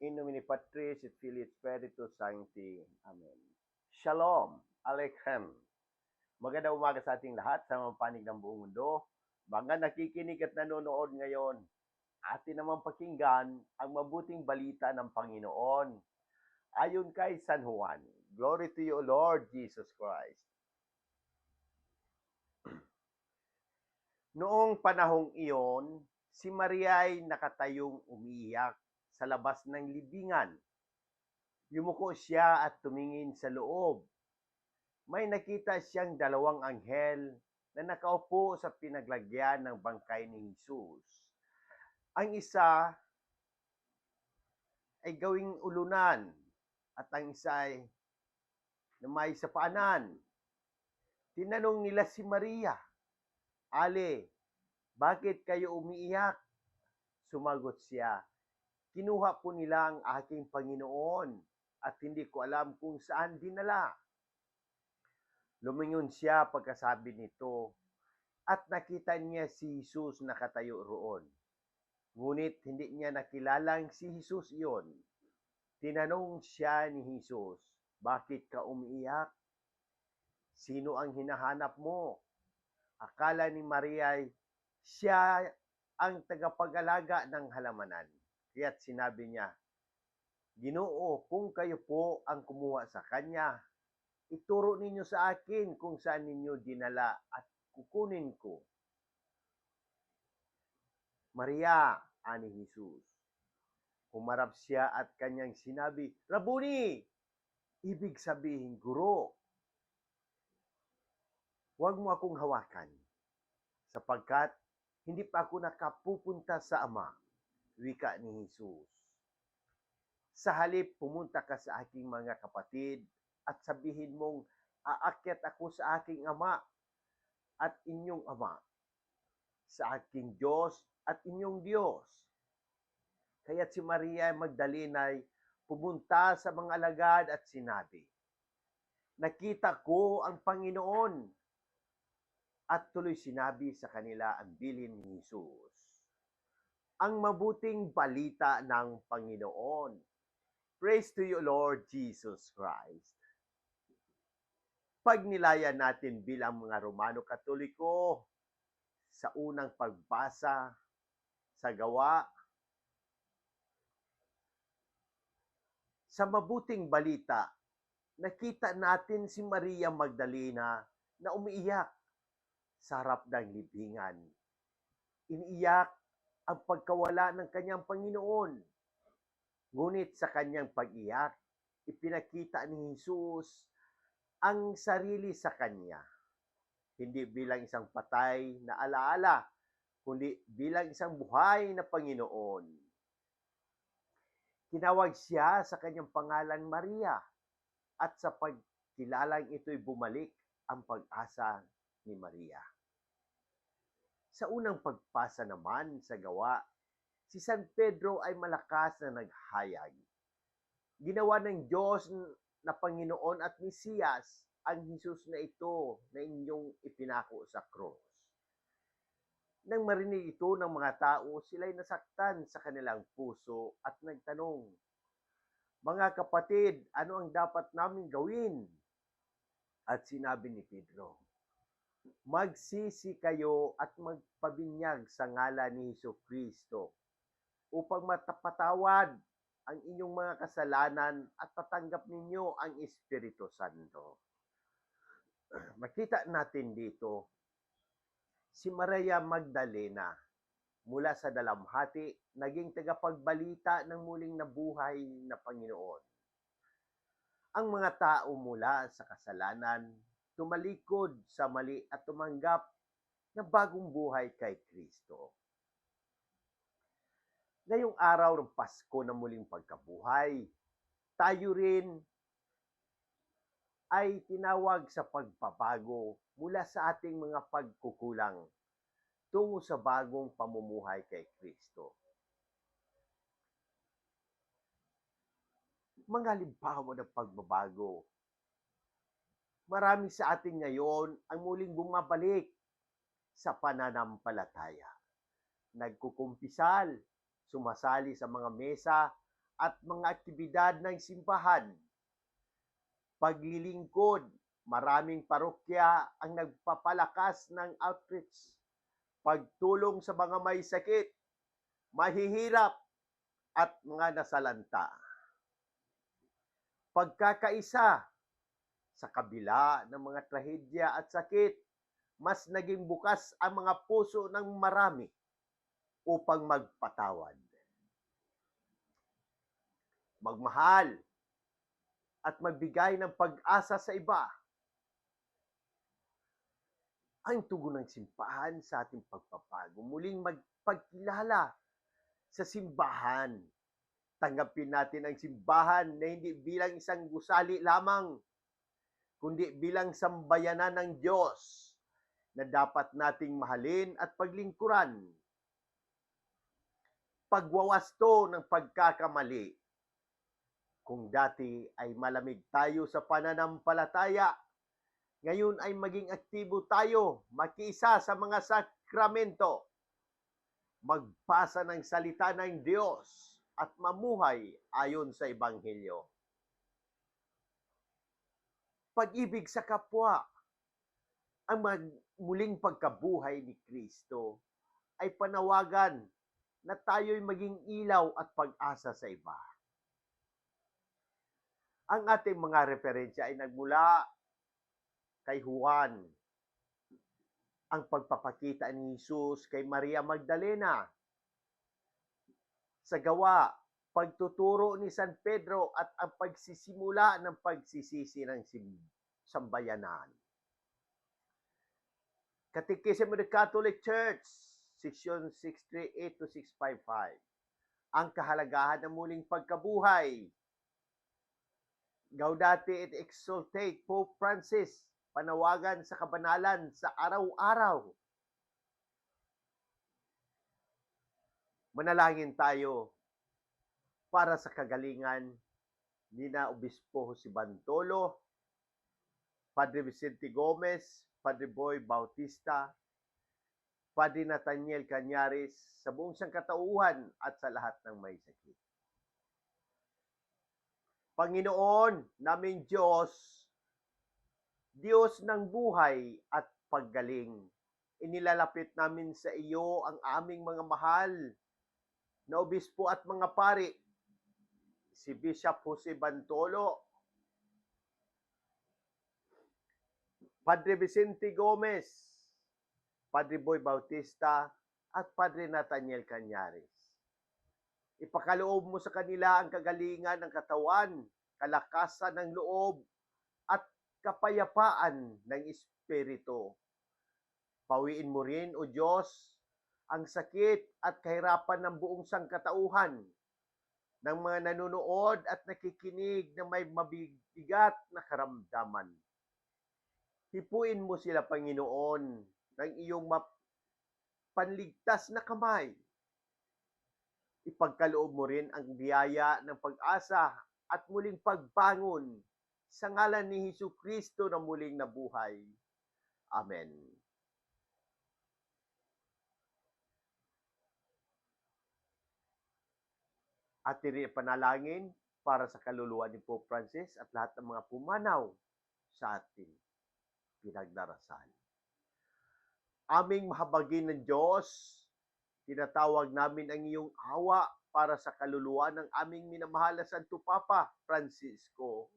In nomine Patris et Filii et Spiritus Sancti. Amen. Shalom. Aleichem. Magandang umaga sa ating lahat sa mga panig ng buong mundo. Mga nakikinig at nanonood ngayon, atin naman pakinggan ang mabuting balita ng Panginoon. Ayon kay San Juan. Glory to you, Lord Jesus Christ. Noong panahong iyon, si Maria ay nakatayong umiiyak sa labas ng libingan. Yumuko siya at tumingin sa loob. May nakita siyang dalawang anghel na nakaupo sa pinaglagyan ng bangkay ni Jesus. Ang isa ay gawing ulunan at ang isa ay na may sa paanan. Tinanong nila si Maria, Ale, bakit kayo umiiyak? Sumagot siya, kinuha po nila ang aking Panginoon at hindi ko alam kung saan dinala. Lumingon siya pagkasabi nito at nakita niya si Jesus nakatayo roon. Ngunit hindi niya nakilalang si Jesus iyon. Tinanong siya ni Jesus, bakit ka umiiyak? Sino ang hinahanap mo? Akala ni Maria ay siya ang tagapag-alaga ng halamanan. Kaya't sinabi niya, Ginoo, kung kayo po ang kumuha sa kanya, ituro ninyo sa akin kung saan ninyo dinala at kukunin ko. Maria, ani Jesus. Humarap siya at kanyang sinabi, Rabuni! Ibig sabihin, guro. Huwag mo akong hawakan, sapagkat hindi pa ako nakapupunta sa Ama, wika ni Jesus. Sa halip, pumunta ka sa aking mga kapatid at sabihin mong, aakyat ako sa aking Ama at inyong Ama, sa aking Diyos at inyong Diyos. Kaya't si Maria Magdalena ay pumunta sa mga alagad at sinabi, Nakita ko ang Panginoon at tuloy sinabi sa kanila ang bilin ni Jesus. Ang mabuting balita ng Panginoon. Praise to you, Lord Jesus Christ. Pagnilayan natin bilang mga Romano Katoliko sa unang pagbasa sa gawa sa mabuting balita, nakita natin si Maria Magdalena na umiiyak sa harap ng libingan. Iniiyak ang pagkawala ng kanyang Panginoon. Ngunit sa kanyang pag-iyak, ipinakita ni Jesus ang sarili sa kanya. Hindi bilang isang patay na alaala, kundi bilang isang buhay na Panginoon. Tinawag siya sa kanyang pangalan Maria at sa pagkilalang ito'y bumalik ang pag-asa ni Maria. Sa unang pagpasa naman sa gawa, si San Pedro ay malakas na naghayag. Ginawa ng Diyos na Panginoon at Mesiyas ang Jesus na ito na inyong ipinako sa cross. Nang marinig ito ng mga tao, sila'y nasaktan sa kanilang puso at nagtanong, Mga kapatid, ano ang dapat namin gawin? At sinabi ni Pedro, Magsisi kayo at magpabinyag sa ngalan ni Heso Kristo upang matapatawad ang inyong mga kasalanan at tatanggap ninyo ang Espiritu Santo. Makita natin dito si Maria Magdalena mula sa dalamhati, naging tagapagbalita ng muling nabuhay na Panginoon. Ang mga tao mula sa kasalanan, tumalikod sa mali at tumanggap ng bagong buhay kay Kristo. Ngayong araw ng Pasko na muling pagkabuhay, tayo rin ay tinawag sa pagpabago mula sa ating mga pagkukulang tungo sa bagong pamumuhay kay Kristo. Mga halimbawa ng pagbabago. Marami sa atin ngayon ang muling bumabalik sa pananampalataya. Nagkukumpisal, sumasali sa mga mesa at mga aktibidad ng simbahan. Paglilingkod, maraming parokya ang nagpapalakas ng outreach. Pagtulong sa mga may sakit, mahihirap, at mga nasalanta. Pagkakaisa, sa kabila ng mga trahedya at sakit, mas naging bukas ang mga puso ng marami upang magpatawad. Magmahal at magbigay ng pag-asa sa iba. Ang tugon ng simbahan sa ating pagpapago, muling magpagkilala sa simbahan. Tanggapin natin ang simbahan na hindi bilang isang gusali lamang, kundi bilang sambayanan ng Diyos na dapat nating mahalin at paglingkuran. Pagwawasto ng pagkakamali. Kung dati ay malamig tayo sa pananampalataya, ngayon ay maging aktibo tayo, makiisa sa mga sakramento, magbasa ng salita ng Diyos at mamuhay ayon sa Ebanghelyo. Pag-ibig sa kapwa, ang mag- muling pagkabuhay ni Kristo ay panawagan na tayo'y maging ilaw at pag-asa sa iba. Ang ating mga referensya ay nagmula kay Juan, ang pagpapakita ni Jesus kay Maria Magdalena, sa gawa, pagtuturo ni San Pedro at ang pagsisimula ng pagsisisi ng sambayanan. Catechism of the Catholic Church, section 638 to 655. Ang kahalagahan ng muling pagkabuhay. Gaudate et exultate Pope Francis, panawagan sa kabanalan sa araw-araw. Manalangin tayo para sa kagalingan ni na Obispo Jose Bantolo, Padre Vicente Gomez, Padre Boy Bautista, Padre Nathaniel Cañares, sa buong sangkatauhan at sa lahat ng may sakit. Panginoon, naming Diyos, Diyos ng buhay at paggaling, inilalapit namin sa iyo ang aming mga mahal na obispo at mga pari, si Bishop Jose Bantolo, Padre Vicente Gomez, Padre Boy Bautista, at Padre Nathaniel Cañares. Ipakaloob mo sa kanila ang kagalingan ng katawan, kalakasan ng loob, at kapayapaan ng Espiritu. Pawiin mo rin, O Diyos, ang sakit at kahirapan ng buong sangkatauhan ng mga nanonood at nakikinig na may mabibigat na karamdaman. Hipuin mo sila, Panginoon, ng iyong map- panligtas na kamay. Ipagkaloob mo rin ang biyaya ng pag-asa at muling pagbangon sa ngalan ni Hesus Kristo na muling nabuhay. Amen. At panalangin para sa kaluluwa ni Pope Francis at lahat ng mga pumanaw sa atin pinagdarasal. Aming mahabagin ng Diyos, tinatawag namin ang iyong awa para sa kaluluwa ng aming minamahal na Santo Papa Francisco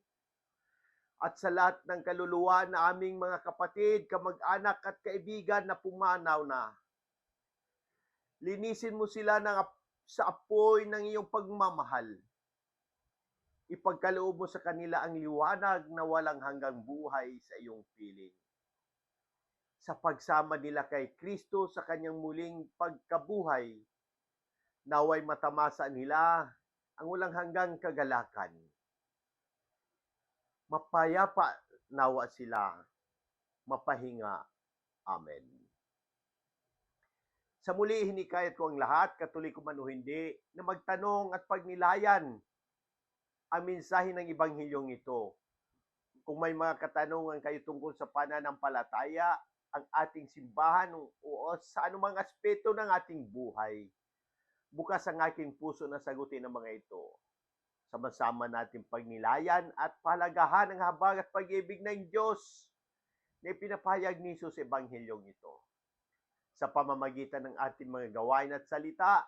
at sa lahat ng kaluluwa na aming mga kapatid, kamag-anak at kaibigan na pumanaw na. Linisin mo sila ng sa apoy ng iyong pagmamahal. Ipagkaloob mo sa kanila ang liwanag na walang hanggang buhay sa iyong piling. Sa pagsama nila kay Kristo sa kanyang muling pagkabuhay, naway matamasa nila ang walang hanggang kagalakan. Mapayapa nawa sila, mapahinga. Amen. Sa muli, hinikayat ko ang lahat, katoliko man o hindi, na magtanong at pagnilayan ang mensahe ng Ebanghilyong ito. Kung may mga katanungan kayo tungkol sa pananampalataya, ang ating simbahan o, sa anumang aspeto ng ating buhay, bukas ang aking puso na sagutin ang mga ito. Sama-sama natin pagnilayan at palagahan ang habag at pag-ibig ng Diyos na pinapayag ni Jesus sa Ebanghelyong ito. Sa pamamagitan ng ating mga gawain at salita,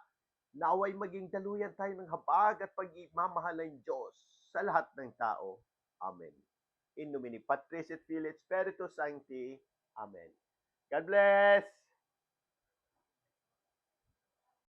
naway maging daluyan tayo ng habag at pag-imamahal ng Diyos sa lahat ng tao. Amen. In nomine Patris et Filii Spiritus Sancti. Amen. God bless!